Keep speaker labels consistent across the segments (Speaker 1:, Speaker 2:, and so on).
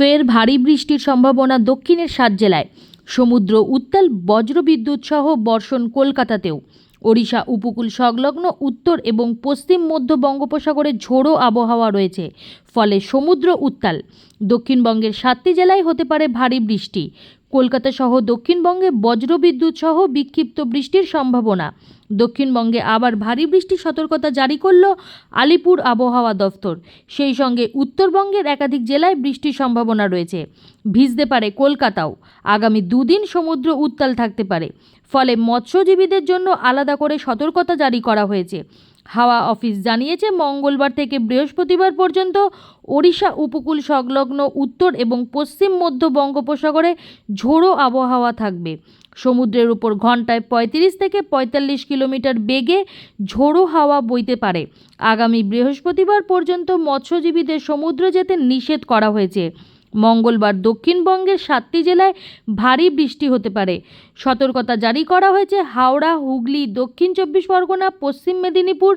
Speaker 1: ফের ভারী বৃষ্টির সম্ভাবনা দক্ষিণের সাত জেলায়। সমুদ্র, উত্তাল বজ্রবিদ্যুৎ সহ বর্ষণ কলকাতাতেও। ওড়িশা, উপকূল সংলগ্ন উত্তর এবং পশ্চিম মধ্য বঙ্গোপসাগরে ঝোড়ো আবহাওয়া রয়েছে, ফলে সমুদ্র উত্তাল। দক্ষিণবঙ্গের সাতটি জেলায় হতে পারে ভারী বৃষ্টি। কলকাতা সহ দক্ষিণবঙ্গে বজ্রবিদ্যুৎ সহ বিক্ষিপ্ত বৃষ্টির সম্ভাবনা। দক্ষিণবঙ্গে আবার ভারী বৃষ্টির সতর্কতা জারি করল আলিপুর আবহাওয়া দফতর। সেই সঙ্গে উত্তরবঙ্গের একাধিক জেলায় বৃষ্টির সম্ভাবনা রয়েছে। ভিজতে পারে কলকাতাও। আগামী দুদিন সমুদ্র উত্তাল থাকতে পারে। ফলে মৎস্যজীবীদের জন্য আলাদা করে সতর্কতা জারি করা হয়েছে। হাওয়া অফিস জানিয়েছে, মঙ্গলবার থেকে বৃহস্পতিবার পর্যন্ত ওড়িশা উপকূল সংলগ্ন উত্তর এবং পশ্চিম মধ্য বঙ্গোপসাগরে ঝোড়ো আবহাওয়া থাকবে। সমুদ্রের উপর ঘন্টায় পঁয়ত্রিশ থেকে পঁয়তাল্লিশ কিলোমিটার বেগে ঝোড়ো হাওয়া বইতে পারে। আগামী বৃহস্পতিবার পর্যন্ত মৎস্যজীবীদের সমুদ্র যেতে নিষেধ করা হয়েছে। মঙ্গলবার দক্ষিণবঙ্গের সাতটি জেলায় ভারী বৃষ্টি হতে পারে। সতর্কতা জারি করা হয়েছে হাওড়া, হুগলি, দক্ষিণ চব্বিশ পরগনা, পশ্চিম মেদিনীপুর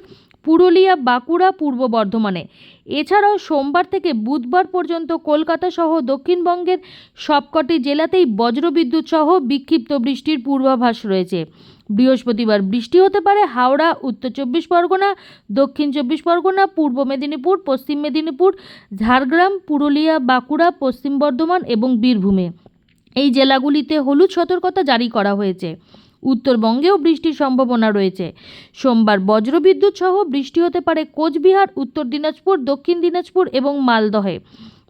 Speaker 1: পুরুলিয়া, বাঁকুড়া, পূর্ব বর্ধমানে। এছাড়াও সোমবার থেকে বুধবার পর্যন্ত কলকাতা সহ দক্ষিণবঙ্গের সবকটি জেলাতেই বজ্রবিদ্যুৎ সহ বিক্ষিপ্ত বৃষ্টির পূর্বাভাস রয়েছে। বৃহস্পতিবার বৃষ্টি হতে পারে হাওড়া, উত্তর চব্বিশ পরগনা, দক্ষিণ চব্বিশ পরগনা, পূর্ব মেদিনীপুর, পশ্চিম মেদিনীপুর, ঝাড়গ্রাম, পুরুলিয়া, বাঁকুড়া, পশ্চিম বর্ধমান এবং বীরভূমে। এই জেলাগুলিতে হলুদ সতর্কতা জারি করা হয়েছে। উত্তরবঙ্গেও বৃষ্টির সম্ভাবনা রয়েছে। সোমবার বজ্রবিদ্যুৎ সহ বৃষ্টি হতে পারে কোচবিহার, উত্তর দিনাজপুর, দক্ষিণ দিনাজপুর এবং মালদহে।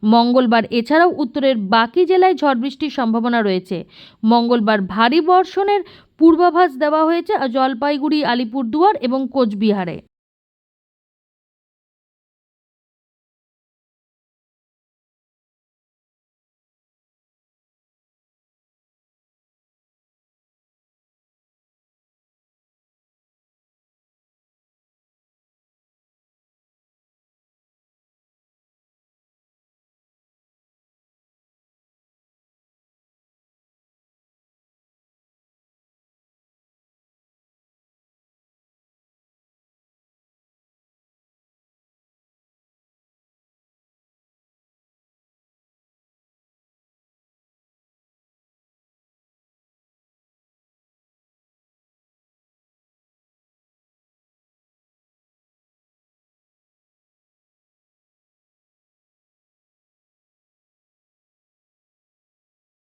Speaker 1: মঙ্গলবার এছাড়াও উত্তরের বাকি জেলায় ঝড় বৃষ্টির সম্ভাবনা রয়েছে। মঙ্গলবার ভারী বর্ষণের পূর্বাভাস দেওয়া হয়েছে জলপাইগুড়ি, আলিপুরদুয়ার এবং কোচবিহারে।